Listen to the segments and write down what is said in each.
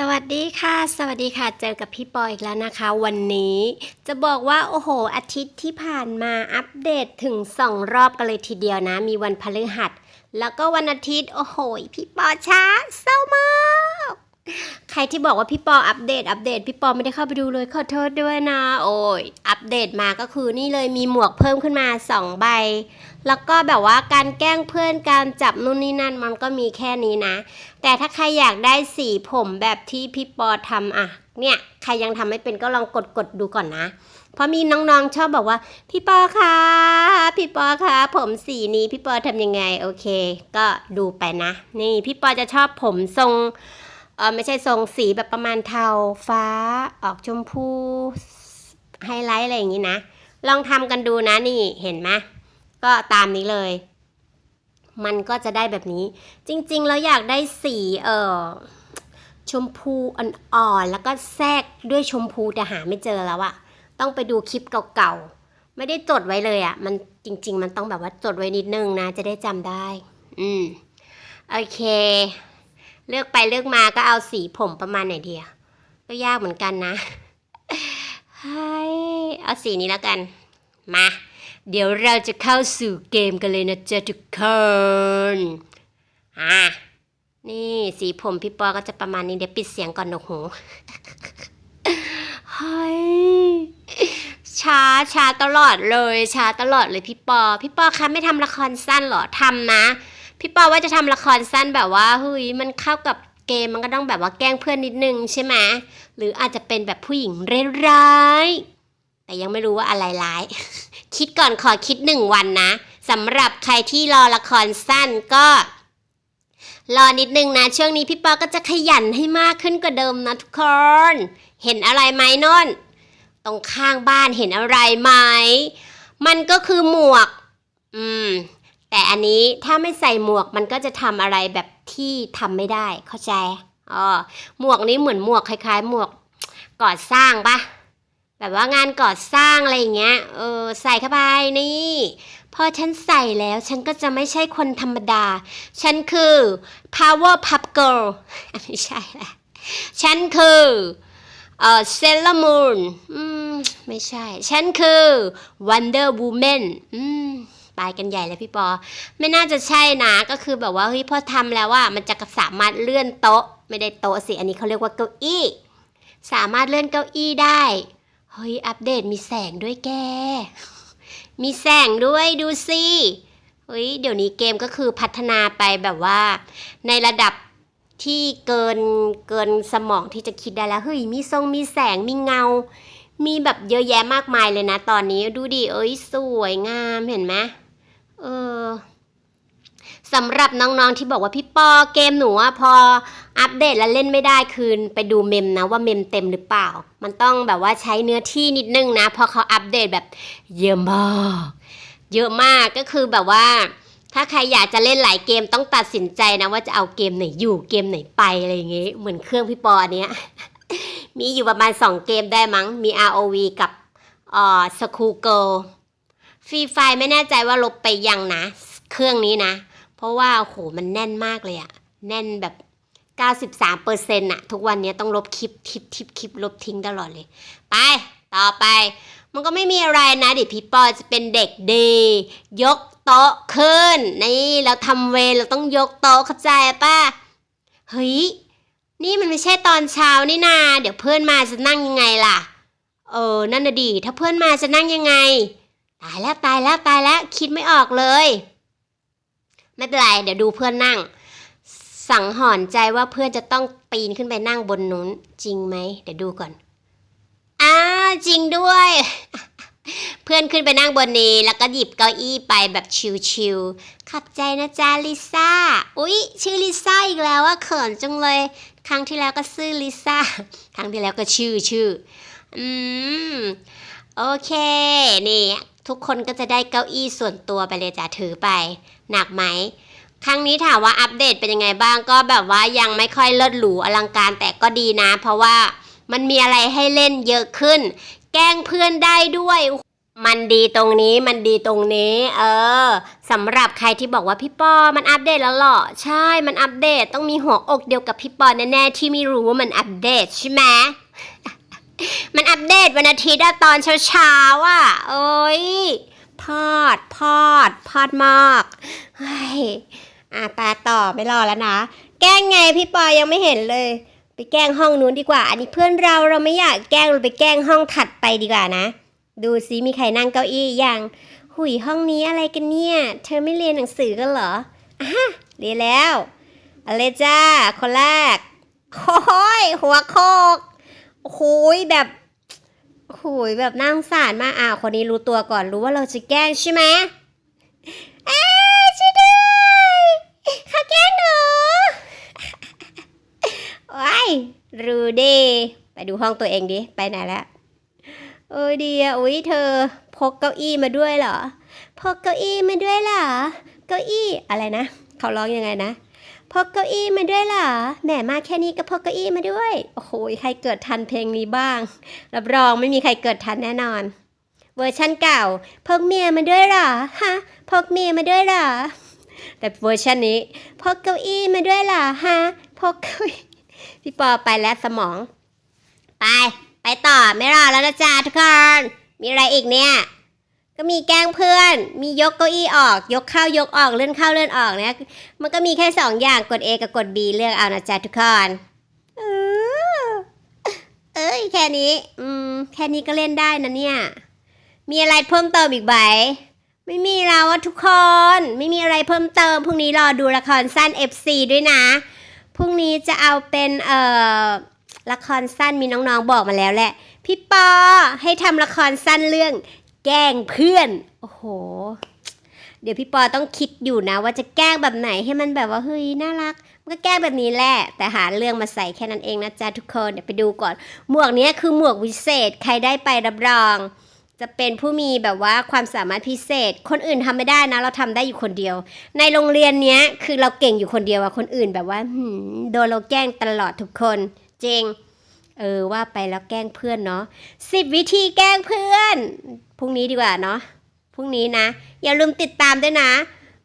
สวัสดีค่ะ สวัสดีค่ะเจอกับพี่ปออีกแล้วนะคะ วันนี้จะบอกว่าโอ้โห อาทิตย์ที่ผ่านมาอัปเดตถึงสองรอบกันเลยทีเดียวนะ มีวันพฤหัส แล้วก็วันอาทิตย์ โอ้โห พี่ปอช้าเศร้ามาก รที่บอกว่าพี่ปออัปเดต อัปเดต พี่ปอไม่ได้เข้าไปดูเลยขอโทษด้วยนะ โอ้ย อัปเดตมาก็คือนี่เลยมีหมวกเพิ่มขึ้นมาสองใบ แล้วก็แบบว่าการแกล้งเพื่อนการจับนู่นนี่นั่นมันก็มีแค่นี้นะ แต่ถ้าใครอยากได้สีผมแบบที่พี่ปอทำอะ เนี่ยใครยังทำไม่เป็นก็ลองกดกดดูก่อนนะ เพราะมีน้องๆชอบบอกว่า พี่ปอคะพี่ปอคะผมสีนี้พี่ปอทำยังไงโอเค ก็ดูไปนะ นี่พี่ปอจะชอบผมทรง เออไม่ใช่ทรงสีแบบประมาณเทาฟ้าออกชมพูไฮไลท์อะไรอย่างนี้นะ ลองทำกันดูนะนี่เห็นไหมก็ตามนี้เลย มันก็จะได้แบบนี้ จริงๆ แล้วอยากได้สีเออชมพูอ่อนๆแล้วก็แทรกด้วยชมพูแต่หาไม่เจอแล้วอะต้องไปดูคลิปเก่าๆ ไม่ได้จดไว้เลยอะมันจริง ๆ มันต้องแบบว่าจดไว้นิดนึงนะ จะได้จำได้ อืม โอเค เลือกไปเลือกมาก็เอาสีผมประมาณไหนเดีอะก็ยากเหมือนกันนะให้เอาสีนี้แล้วกัน มา เดี๋ยวเราจะเข้าสู่เกมกันเลยนะจ๊ะทุกคนอะนี่สีผมพี่ปอก็จะประมาณนี้เดี๋ยวปิดเสียงก่อนหนกหูเฮ้ยช้าช้าตลอดเลยช้าตลอดเลยพี่ปอ พี่ปอคะไม่ทำละครสั้นเหรอทำนะ พี่ปอว่าจะทำละครสั้นแบบว่าเฮ้ยมันเข้ากับเกมมันก็ต้องแบบว่าแกล้งเพื่อนนิดนึงใช่ไหมหรืออาจจะเป็นแบบผู้หญิงร้ายแต่ยังไม่รู้ว่าอะไรร้าย คิดก่อนขอคิดหนึ่งวันนะสำหรับใครที่รอละครสั้นก็ รอนิดนึงนะ ช่วงนี้พี่ปอก็จะขยันให้มากขึ้นกว่าเดิมนะทุกคน เห็นอะไรไหมนนตรงข้างบ้านเห็นอะไรไหม มันก็คือหมวก อืม อันนี้ถ้าไม่ใส่หมวกมันก็จะทำอะไรแบบที่ทำไม่ได้เข้าใจอ๋อหมวกนี้เหมือนหมวกคล้าย ๆ หมวกก่อสร้างปะแบบว่างานก่อสร้างอะไรอย่างเงี้ย เออใส่เข้าไปนี่พอฉันใส่แล้วฉันก็จะไม่ใช่คนธรรมดา ฉันคือ power pup girl ไม่ใช่แหละฉันคือเอ่อ Sailor Moon อืมไม่ใช่ ฉันคือ Wonder Woman อืม ไปกันใหญ่เลยพี่ปอ ไม่น่าจะใช่นะก็คือแบบว่าเฮ้ยพอทำแล้วว่ามันจะสามารถเลื่อนโต๊ะ ไม่ได้โต๊ะสิอันนี้เขาเรียกว่าเก้าอี้ สามารถเลื่อนเก้าอี้ได้เฮ้ยอัปเดตมีแสงด้วยแก มีแสงด้วยดูสิเฮ้ยเดี๋ยวนี้เกมก็คือพัฒนาไปแบบว่า ในระดับที่เกินเกินสมองที่จะคิดได้แล้วเฮ้ยมีทรงมีแสงมีเงา มีแบบเยอะแยะมากมายเลยนะ ตอนนี้ดูดิเอ้ยสวยงามเห็นไหม เออสำหรับน้องๆที่บอกว่าพี่ปอเกมหนูอะพออัปเดตแล้วเล่นไม่ได้คืนไปดูเมมนะว่าเมมเต็มหรือเปล่า มันต้องแบบว่าใช้เนื้อที่นิดนึงนะพอเขาอัปเดตแบบเยอะมากเยอะมากก็คือแบบว่า ถ้าใครอยากจะเล่นหลายเกมต้องตัดสินใจนะว่าจะเอาเกมไหนอยู่เกมไหนไปอะไรอย่างงี้ยเหมือนเครื่องพี่ปอเนี้ยมีอยู่ประมาณ 2 เกมได้มั้งมี ROV กับเอ่อ School Girl ฟรีไฟไม่แน่ใจว่าลบไปยังนะ เครื่องนี้นะ เพราะว่าโอ้โหมันแน่นมากเลยอะแน่นแบบ 93เปอร์เซ็นต์อะทุกวันนี้ต้องลบคลิปคลิปคลิปคลิปลบทิ้งตลอดเลย ไป ต่อไป มันก็ไม่มีอะไรนะเดี๋ยวพี่ปอจะเป็นเด็กดี ยกโต๊ะขึ้น นี่เราทำเวรเราต้องยกโต๊ะเข้าใจป่ะเฮ้ยนี่มันไม่ใช่ตอนเช้านี่นา เดี๋ยวเพื่อนมาจะนั่งยังไงล่ะ เออ นั่นน่ะดี ถ้าเพื่อนมาจะนั่งยังไง ตายแล้วตายแล้วตายแล้วคิดไม่ออกเลย ไม่เป็นไรเดี๋ยวดูเพื่อนนั่ง สั่งหรณ์ใจว่าเพื่อนจะต้องปีนขึ้นไปนั่งบนนู้นจริงไหมเดี๋ยวดูก่อนอ้าจริงด้วย เพื่อนขึ้นไปนั่งบนนี้ แล้วก็หยิบเก้าอี้ไปแบบชิวๆขับใจนะจ๊ะลิซ่าอุ๊ยชื่อลิซ่าอีกแล้วว่าเขินจังเลย ครั้งที่แล้วก็ชื่อลิซ่าครั้งที่แล้วก็ชื่อชื่ออืมโอเค นี่ ทุกคนก็จะได้เก้าอี้ส่วนตัวไปเลยจ้ะถือไป หนักไหมครั้งนี้ถามว่าอัปเดตเป็นยังไงบ้างก็แบบว่ายังไม่ค่อยเลิศหรูอลังการแต่ก็ดีนะ เพราะว่ามันมีอะไรให้เล่นเยอะขึ้น แกล้งเพื่อนได้ด้วย มันดีตรงนี้มันดีตรงนี้ เออสำหรับใครที่บอกว่าพี่ปอมันอัปเดตแล้วเหรอใช่มันอัปเดตต้องมีหัวอกเดียวกับพี่ปอแน่ๆที่ไม่รู้ว่ามันอัปเดตใช่ไหม มันอัปเดตวันอาทิตย์ตอนเช้าๆอะเอ้ยพอดพอดพอดมากเฮ้ยอะไปต่อไม่รอแล้วนะ แกล้งไงพี่ปอยังไม่เห็นเลย ไปแกล้งห้องนู้นดีกว่า อันนี้เพื่อนเราเราไม่อยากแกล้งเราไปแกล้งห้องถัดไปดีกว่านะ ดูซิมีใครนั่งเก้าอี้ยังหุยห้องนี้อะไรกันเนี่ย เธอไม่เรียนหนังสือกันเหรออะเรียนแล้วอะไรจ้าคนแรกโอ้ยหัวโคกโอ้ยแบบ โหยแบบน่าสงสารมากอ่าคนนี้รู้ตัวก่อนรู้ว่าเราจะแกล้งใช่ไหมเอ้ยช่วยด้วยเขาแกล้งหนูว้ายรู้ดีไปดูห้องตัวเองดิ ไปไหนแล้วเอ้ยดีอะอุ้ยเธอ พกเก้าอี้มาด้วยเหรอ พกเก้าอี้มาด้วยเหรอ เก้าอี้อะไรนะ เขาร้องยังไงนะ พกเก้าอี้มาด้วยเหรอแหมมาแค่นี้ก็พกเก้าอี้มาด้วย โอ้โหใครเกิดทันเพลงนี้บ้าง รับรองไม่มีใครเกิดทันแน่นอน เวอร์ชันเก่า พกเมียมาด้วยเหรอฮะพกเมียมาด้วยเหรอแต่เวอร์ชันนี้พกเก้าอี้มาด้วยเหรอฮะพกเก้าอี้พี่ปอไปแล้วสมอง ไป ไปต่อไม่รอแล้วนะจ๊ะทุกคนมีอะไรอีกเนี่ย ก็มีแกล้งเพื่อน มียกเก้าอี้ออก ยกเข้ายกออกเลื่อนเข้าเลื่อนออกเนี่ยมันก็มีแค่สองอย่างกด A กับกด B เลือกเอานะจ๊ะทุกคนเออเอ้ยแค่นี้ อืม แค่นี้ก็เล่นได้นะเนี่ย มีอะไรเพิ่มเติมอีกไหมไม่มีแล้วอะทุกคน ไม่มีอะไรเพิ่มเติมพรุ่งนี้รอดูละครสั้น FC ด้วยนะพรุ่งนี้จะเอาเป็นเอ่อละครสั้นมีน้องๆบอกมาแล้วแหละ พี่ปอให้ทำละครสั้นเรื่อง แกล้งเพื่อน โอ้โห เดี๋ยวพี่ปอต้องคิดอยู่นะ ว่าจะแกล้งแบบไหนให้มันแบบว่าเฮ้ยน่ารัก มันก็แกล้งแบบนี้แหละ แต่หาเรื่องมาใส่แค่นั้นเองนะจ๊ะทุกคนเดี๋ยวไปดูก่อน หมวกนี้คือหมวกวิเศษใครได้ไปรับรอง จะเป็นผู้มีแบบว่าความสามารถพิเศษ คนอื่นทำไม่ได้นะ เราทำได้อยู่คนเดียว ในโรงเรียนเนี้ยคือเราเก่งอยู่คนเดียวอะคนอื่นแบบว่าโดนเราแกล้งตลอดทุกคนจริง เออว่าไปแล้วแกล้งเพื่อนเนาะสิบวิธีแกล้งเพื่อนพรุ่งนี้ดีกว่าเนาะพรุ่งนี้นะ อย่าลืมติดตามด้วยนะ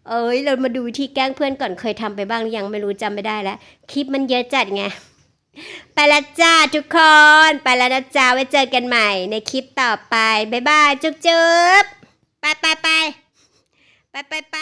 เอ้ยเรามาดูวิธีแกล้งเพื่อนก่อนเคยทำไปบ้างหรือยังไม่รู้จำไม่ได้แล้วคลิปมันเยอะจัดไงไปแล้วจ้าทุกคน ไปแล้วนะจ้าไว้เจอกันใหม่ในคลิปต่อไปบ๊ายบายจุ๊บจุ๊บไปไปไปไปไปไป